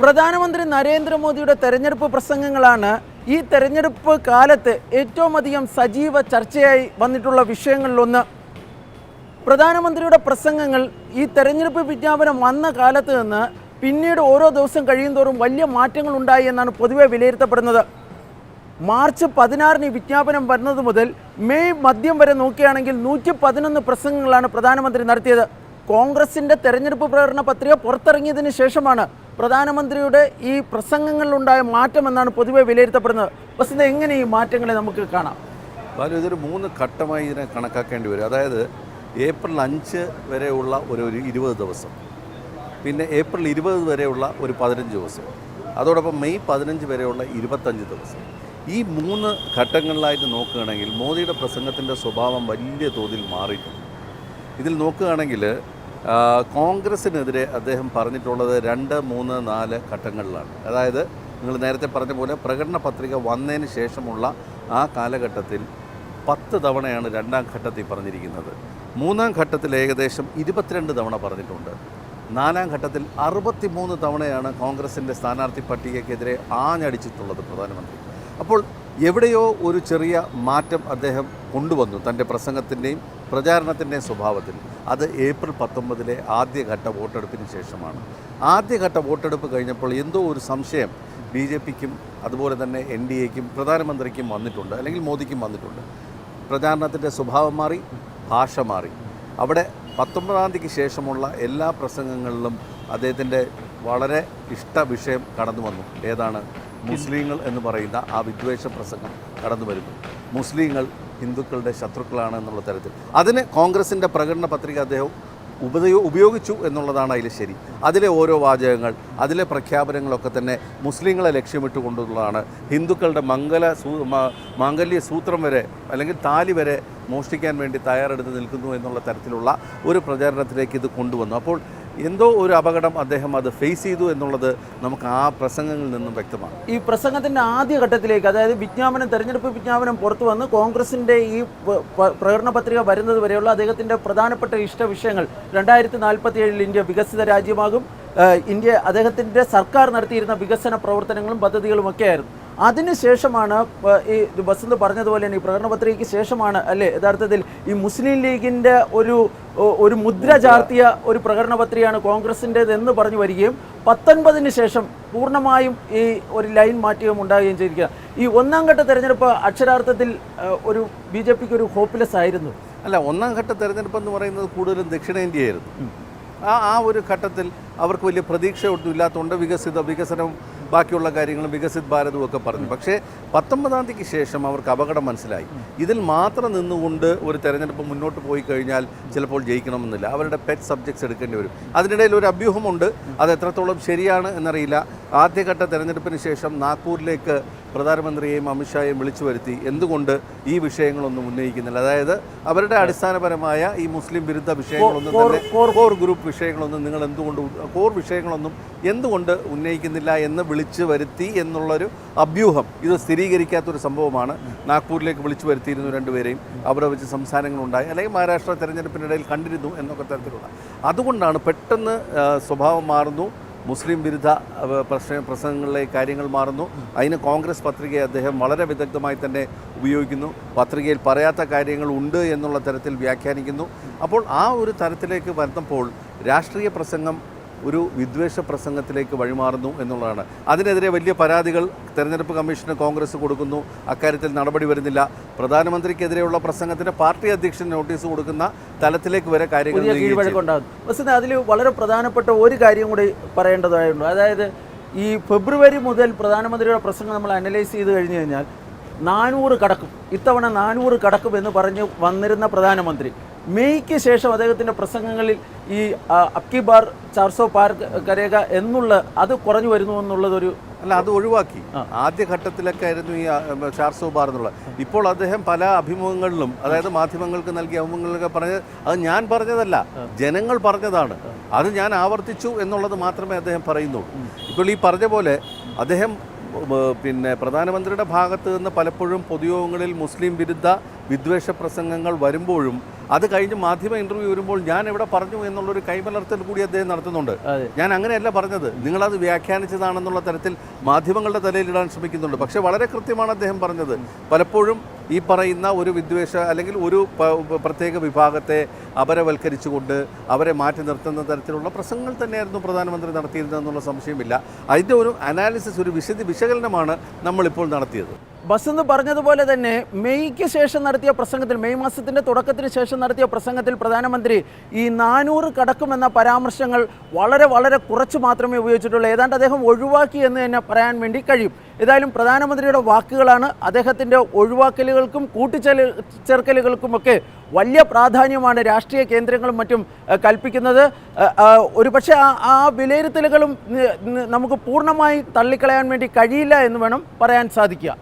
പ്രധാനമന്ത്രി നരേന്ദ്രമോദിയുടെ തെരഞ്ഞെടുപ്പ് പ്രസംഗങ്ങളാണ് ഈ തെരഞ്ഞെടുപ്പ് കാലത്ത് ഏറ്റവും അധികം സജീവ ചർച്ചയായി വന്നിട്ടുള്ള വിഷയങ്ങളിലൊന്ന്. പ്രധാനമന്ത്രിയുടെ പ്രസംഗങ്ങൾ ഈ തെരഞ്ഞെടുപ്പ് വിജ്ഞാപനം വന്ന കാലത്ത് നിന്ന് പിന്നീട് ഓരോ ദിവസം കഴിയുന്തോറും വലിയ മാറ്റങ്ങൾ ഉണ്ടായി എന്നാണ് പൊതുവെ വിലയിരുത്തപ്പെടുന്നത്. മാർച്ച് പതിനാറിന് വിജ്ഞാപനം വരുന്നത് മുതൽ മെയ് മധ്യം വരെ നോക്കുകയാണെങ്കിൽ നൂറ്റി പതിനൊന്ന് പ്രസംഗങ്ങളാണ് പ്രധാനമന്ത്രി നടത്തിയത്. കോൺഗ്രസിന്റെ തെരഞ്ഞെടുപ്പ് പ്രകടന പത്രിക പുറത്തിറങ്ങിയതിന് ശേഷമാണ് പ്രധാനമന്ത്രിയുടെ ഈ പ്രസംഗങ്ങളിലുണ്ടായ മാറ്റമെന്നാണ് പൊതുവെ വിലയിരുത്തപ്പെടുന്നത്. വസ്തുത എങ്ങനെ ഈ മാറ്റങ്ങളെ നമുക്ക് കാണാം? ബാലു ഇതൊരു മൂന്ന് ഘട്ടമായി ഇതിനെ കണക്കാക്കേണ്ടി വരും. അതായത് ഏപ്രിൽ അഞ്ച് വരെയുള്ള ഒരു ഒരു ഇരുപത് ദിവസം. പിന്നെ ഏപ്രിൽ ഇരുപത് വരെയുള്ള ഒരു പതിനഞ്ച് ദിവസം. അതോടൊപ്പം മെയ് പതിനഞ്ച് വരെയുള്ള ഇരുപത്തഞ്ച് ദിവസം. ഈ മൂന്ന് ഘട്ടങ്ങളിലായിട്ട് നോക്കുകയാണെങ്കിൽ മോദിയുടെ പ്രസംഗത്തിന്റെ സ്വഭാവം വലിയ തോതിൽ മാറിയിട്ടുണ്ട്. ഇതിൽ നോക്കുകയാണെങ്കിൽ കോൺഗ്രസിനെതിരെ അദ്ദേഹം പറഞ്ഞിട്ടുള്ളത് രണ്ട് മൂന്ന് നാല് ഘട്ടങ്ങളിലാണ്. അതായത് നിങ്ങൾ നേരത്തെ പറഞ്ഞ പോലെ പ്രകടന പത്രിക വന്നതിന് ശേഷമുള്ള ആ കാലഘട്ടത്തിൽ പത്ത് തവണയാണ് രണ്ടാം ഘട്ടത്തിൽ പറഞ്ഞിരിക്കുന്നത്. മൂന്നാം ഘട്ടത്തിൽ ഏകദേശം ഇരുപത്തിരണ്ട് തവണ പറഞ്ഞിട്ടുണ്ട്. നാലാം ഘട്ടത്തിൽ അറുപത്തിമൂന്ന് തവണയാണ് കോൺഗ്രസിന്റെ സ്ഥാനാർത്ഥി പട്ടികയ്ക്കെതിരെ ആഞ്ഞടിച്ചിട്ടുള്ളത് പ്രധാനമന്ത്രി. അപ്പോൾ എവിടെയോ ഒരു ചെറിയ മാറ്റം അദ്ദേഹം കൊണ്ടുവന്നു തന്റെ പ്രസംഗത്തിന്റെയും പ്രചാരണത്തിന്റെയും സ്വഭാവത്തിൽ അത് ഏപ്രിൽ പത്തൊമ്പതിലെ ആദ്യഘട്ട വോട്ടെടുപ്പിന് ശേഷമാണ്. ആദ്യഘട്ട വോട്ടെടുപ്പ് കഴിഞ്ഞപ്പോൾ എന്തോ ഒരു സംശയം ബി ജെ പിക്കും അതുപോലെ തന്നെ എൻ ഡി എക്കും പ്രധാനമന്ത്രിക്കും വന്നിട്ടുണ്ട് അല്ലെങ്കിൽ മോദിക്കും വന്നിട്ടുണ്ട്. പ്രചാരണത്തിന്റെ സ്വഭാവം മാറി ഭാഷ മാറി. അവിടെ പത്തൊമ്പതാം തീയതിക്ക് ശേഷമുള്ള എല്ലാ പ്രസംഗങ്ങളിലും അദ്ദേഹത്തിന്റെ വളരെ ഇഷ്ട വിഷയം കടന്നു വന്നു ഏതാണ്? മുസ്ലിങ്ങൾ എന്ന് പറയുന്ന ആ വിദ്വേഷ പ്രസംഗം കടന്നു വരുന്നു. മുസ്ലിങ്ങൾ ഹിന്ദുക്കളുടെ ശത്രുക്കളാണ് എന്നുള്ള തരത്തിൽ. അതിന് കോൺഗ്രസിന്റെ പ്രകടന പത്രിക അദ്ദേഹം ഉപയോ ഉപയോഗിച്ചു എന്നുള്ളതാണ് അതിൽ ശരി. അതിലെ ഓരോ വാചകങ്ങൾ അതിലെ പ്രഖ്യാപനങ്ങളൊക്കെ തന്നെ മുസ്ലിങ്ങളെ ലക്ഷ്യമിട്ട് കൊണ്ടുള്ളതാണ്. ഹിന്ദുക്കളുടെ മംഗല സൂ മാംഗല്യ സൂത്രം വരെ അല്ലെങ്കിൽ താലി വരെ മോഷ്ടിക്കാൻ വേണ്ടി തയ്യാറെടുത്ത് നിൽക്കുന്നു എന്നുള്ള തരത്തിലുള്ള ഒരു പ്രചാരണത്തിലേക്ക് ഇത് കൊണ്ടുവന്നു. അപ്പോൾ എന്തോ ഒരു അപകടം അദ്ദേഹം അത് ഫേസ് ചെയ്തു എന്നുള്ളത് നമുക്ക് ആ പ്രസംഗങ്ങളിൽ നിന്നും വ്യക്തമാണ്. ഈ പ്രസംഗത്തിന്റെ ആദ്യ ഘട്ടത്തിലേക്ക് അതായത് വിജ്ഞാപനം തെരഞ്ഞെടുപ്പ് വിജ്ഞാപനം പുറത്തു വന്ന് കോൺഗ്രസിന്റെ ഈ പ്രകടന പത്രിക വരുന്നത് വരെയുള്ള അദ്ദേഹത്തിന്റെ പ്രധാനപ്പെട്ട ഇഷ്ട വിഷയങ്ങൾ രണ്ടായിരത്തി നാൽപ്പത്തി ഏഴിൽ ഇന്ത്യ വികസിത രാജ്യമാകും. ഇന്ത്യ അദ്ദേഹത്തിന്റെ സർക്കാർ നടത്തിയിരുന്ന വികസന പ്രവർത്തനങ്ങളും പദ്ധതികളും ഒക്കെയായിരുന്നു. അതിനുശേഷമാണ് ഈ വസന്ത് പറഞ്ഞതുപോലെ തന്നെ ഈ പ്രകടന പത്രികയ്ക്ക് ശേഷമാണ് അല്ലേ? യഥാർത്ഥത്തിൽ ഈ മുസ്ലിം ലീഗിന്റെ ഒരു ഒരു മുദ്ര ചാർത്തിയ ഒരു പ്രകടന പത്രികയാണ് കോൺഗ്രസിന്റെത് എന്ന് പറഞ്ഞു വരികയും പത്തൊൻപതിന് ശേഷം പൂർണമായും ഈ ഒരു ലൈൻ മാറ്റുകയും ഉണ്ടാകുകയും ചെയ്തിരിക്കുക ഈ ഒന്നാം ഘട്ട തെരഞ്ഞെടുപ്പ് അക്ഷരാർത്ഥത്തിൽ ഒരു ബി ജെ പിക്ക് ഒരു ഹോപ്പ്ലെസ് ആയിരുന്നു. അല്ല ഒന്നാം ഘട്ട തെരഞ്ഞെടുപ്പ് എന്ന് പറയുന്നത് കൂടുതലും ദക്ഷിണേന്ത്യയായിരുന്നു. ആ ആ ഒരു ഘട്ടത്തിൽ അവർക്ക് വലിയ പ്രതീക്ഷയൊട്ടും ഇല്ലാത്തതുകൊണ്ട് വികസിത വികസനവും ബാക്കിയുള്ള കാര്യങ്ങളും വികസിത് ഭാരതവും ഒക്കെ പറഞ്ഞു. പക്ഷേ പത്തൊമ്പതാം തീയതിക്ക് ശേഷം അവർക്ക് അപകടം മനസ്സിലായി. ഇതിൽ മാത്രം നിന്നുകൊണ്ട് ഒരു തെരഞ്ഞെടുപ്പ് മുന്നോട്ട് പോയി കഴിഞ്ഞാൽ ചിലപ്പോൾ ജയിക്കണമെന്നില്ല. അവരുടെ പെറ്റ് സബ്ജക്ട്സ് എടുക്കേണ്ടി വരും. അതിനിടയിൽ ഒരു അഭ്യൂഹമുണ്ട്. അത് എത്രത്തോളം ശരിയാണ് എന്നറിയില്ല. ആദ്യഘട്ട തെരഞ്ഞെടുപ്പിന് ശേഷം നാഗ്പൂരിലേക്ക് പ്രധാനമന്ത്രിയെയും അമിത്ഷായെയും വിളിച്ചു വരുത്തി എന്തുകൊണ്ട് ഈ വിഷയങ്ങളൊന്നും ഉന്നയിക്കുന്നില്ല? അതായത് അവരുടെ അടിസ്ഥാനപരമായ ഈ മുസ്ലിം വിരുദ്ധ വിഷയങ്ങളൊന്നും കോർ- തന്നെ കോർ ഗ്രൂപ്പ് വിഷയങ്ങളൊന്നും നിങ്ങൾ എന്തുകൊണ്ട് കോർ വിഷയങ്ങളൊന്നും എന്തുകൊണ്ട് ഉന്നയിക്കുന്നില്ല എന്ന് വിളിച്ചു വരുത്തി എന്നുള്ളൊരു അഭ്യൂഹം. ഇത് സ്ഥിരീകരിക്കാത്തൊരു സംഭവമാണ്. നാഗ്പൂരിലേക്ക് വിളിച്ചു വരുത്തിയിരുന്നു രണ്ടുപേരെയും. അവിടെ വെച്ച് സംസ്ഥാനങ്ങളുണ്ടായി അല്ലെങ്കിൽ മഹാരാഷ്ട്ര തെരഞ്ഞെടുപ്പിനിടയിൽ കണ്ടിരുന്നു എന്നൊക്കെ തരത്തിലുള്ള. അതുകൊണ്ടാണ് പെട്ടെന്ന് സ്വഭാവം മാറുന്നു. മുസ്ലിം വിരുദ്ധ പ്രശ്ന പ്രസംഗങ്ങളിലെ കാര്യങ്ങൾ മാറുന്നു. അതിന് കോൺഗ്രസ് പത്രികയെ അദ്ദേഹം വളരെ വിദഗ്ധമായി തന്നെ ഉപയോഗിക്കുന്നു. പത്രികയിൽ പറയാത്ത കാര്യങ്ങൾ ഉണ്ട് എന്നുള്ള തരത്തിൽ വ്യാഖ്യാനിക്കുന്നു. അപ്പോൾ ആ ഒരു തരത്തിലേക്ക് വരുന്നപ്പോൾ രാഷ്ട്രീയ പ്രസംഗം ഒരു വിദ്വേഷ പ്രസംഗത്തിലേക്ക് വഴിമാറുന്നു എന്നുള്ളതാണ്. അതിനെതിരെ വലിയ പരാതികൾ തെരഞ്ഞെടുപ്പ് കമ്മീഷന് കോൺഗ്രസ് കൊടുക്കുന്നു. അക്കാര്യത്തിൽ നടപടി വരുന്നില്ല. പ്രധാനമന്ത്രിക്കെതിരെയുള്ള പ്രസംഗത്തിന് പാർട്ടി അധ്യക്ഷൻ നോട്ടീസ് കൊടുക്കുന്ന തലത്തിലേക്ക് വരെ കാര്യങ്ങൾ വസ്തുത അതിൽ വളരെ പ്രധാനപ്പെട്ട ഒരു കാര്യം കൂടി പറയേണ്ടതായിട്ടുണ്ട് അതായത് ഈ ഫെബ്രുവരി മുതൽ പ്രധാനമന്ത്രിയുടെ പ്രസംഗം നമ്മൾ അനലൈസ് ചെയ്ത് കഴിഞ്ഞു കഴിഞ്ഞാൽ നാനൂറ് കടക്കും. ഇത്തവണ നാനൂറ് കടക്കും എന്ന് പറഞ്ഞ് വന്നിരുന്ന പ്രധാനമന്ത്രി മെയ്ക്ക് ശേഷം അദ്ദേഹത്തിന്റെ പ്രസംഗങ്ങളിൽ ഈ അബ്കി ബാർ ചാർസോ പാർ കരേക എന്നുള്ള അത് കുറഞ്ഞു വരുന്നു എന്നുള്ളതൊരു അല്ല അത് ഒഴിവാക്കി. ആദ്യ ഘട്ടത്തിലൊക്കെ ആയിരുന്നു ഈ ചാർസോ ബാർ എന്നുള്ളത് ഇപ്പോൾ അദ്ദേഹം പല അഭിമുഖങ്ങളിലും അതായത് മാധ്യമങ്ങൾക്ക് നൽകിയ അഭിമുഖങ്ങളിലൊക്കെ പറഞ്ഞത് അത് ഞാൻ പറഞ്ഞതല്ല ജനങ്ങൾ പറഞ്ഞതാണ്. അത് ഞാൻ ആവർത്തിച്ചു എന്നുള്ളത് മാത്രമേ അദ്ദേഹം പറയുന്നുള്ളൂ. ഇപ്പോൾ ഈ പറഞ്ഞ പോലെ അദ്ദേഹം പിന്നെ പ്രധാനമന്ത്രിയുടെ ഭാഗത്ത് നിന്ന് പലപ്പോഴും പൊതുയോഗങ്ങളിൽ മുസ്ലിം വിരുദ്ധ വിദ്വേഷ പ്രസംഗങ്ങൾ വരുമ്പോഴും അത് കഴിഞ്ഞ് മാധ്യമ ഇന്റർവ്യൂ വരുമ്പോൾ ഞാൻ ഇവിടെ പറഞ്ഞു എന്നുള്ളൊരു കൈമലർത്തൽ കൂടി അദ്ദേഹം നടത്തുന്നുണ്ട്. ഞാൻ അങ്ങനെയല്ല പറഞ്ഞത്. നിങ്ങളത് വ്യാഖ്യാനിച്ചതാണെന്നുള്ള തരത്തിൽ മാധ്യമങ്ങളുടെ തലയിലിടാൻ ശ്രമിക്കുന്നുണ്ട്. പക്ഷേ വളരെ കൃത്യമാണ് അദ്ദേഹം പറഞ്ഞത്. പലപ്പോഴും ഈ പറയുന്ന ഒരു വിദ്വേഷ അല്ലെങ്കിൽ ഒരു പ്രത്യേക വിഭാഗത്തെ അപരവൽക്കരിച്ചുകൊണ്ട് അവരെ മാറ്റി നിർത്തുന്ന തരത്തിലുള്ള പ്രസംഗങ്ങൾ തന്നെയായിരുന്നു പ്രധാനമന്ത്രി നടത്തിയിരുന്നതെന്നുള്ള സംശയമില്ല. അതിന്റെ ഒരു അനാലിസിസ് ഒരു വിശദ വിശകലനമാണ് നമ്മളിപ്പോൾ നടത്തിയത്. ബസന്ത് പറഞ്ഞതുപോലെ തന്നെ മെയ്ക്ക് ശേഷം നടത്തിയ പ്രസംഗത്തിൽ മെയ് മാസത്തിന്റെ തുടക്കത്തിന് ശേഷം നടത്തിയ പ്രസംഗത്തിൽ പ്രധാനമന്ത്രി ഈ നാനൂറ് കടക്കുമെന്ന പരാമർശങ്ങൾ വളരെ വളരെ കുറച്ച് മാത്രമേ ഉപയോഗിച്ചിട്ടുള്ളൂ. ഏതാണ്ട് അദ്ദേഹം ഒഴിവാക്കി എന്ന് തന്നെ പറയാൻ വേണ്ടി കഴിയും. ഏതായാലും പ്രധാനമന്ത്രിയുടെ വാക്കുകളാണ് അദ്ദേഹത്തിന്റെ ഒഴിവാക്കലുകൾക്കും കൂട്ടിച്ചേർ ചേർക്കലുകൾക്കുമൊക്കെ വലിയ പ്രാധാന്യമാണ് രാഷ്ട്രീയ കേന്ദ്രങ്ങളും മറ്റും കൽപ്പിക്കുന്നത്. ഒരു ആ, ഒരുപക്ഷെ ആ വിലയിരുത്തലുകളും നമുക്ക് പൂർണമായി തള്ളിക്കളയാൻ വേണ്ടി കഴിയില്ല എന്ന് വേണം പറയാൻ സാധിക്കുക.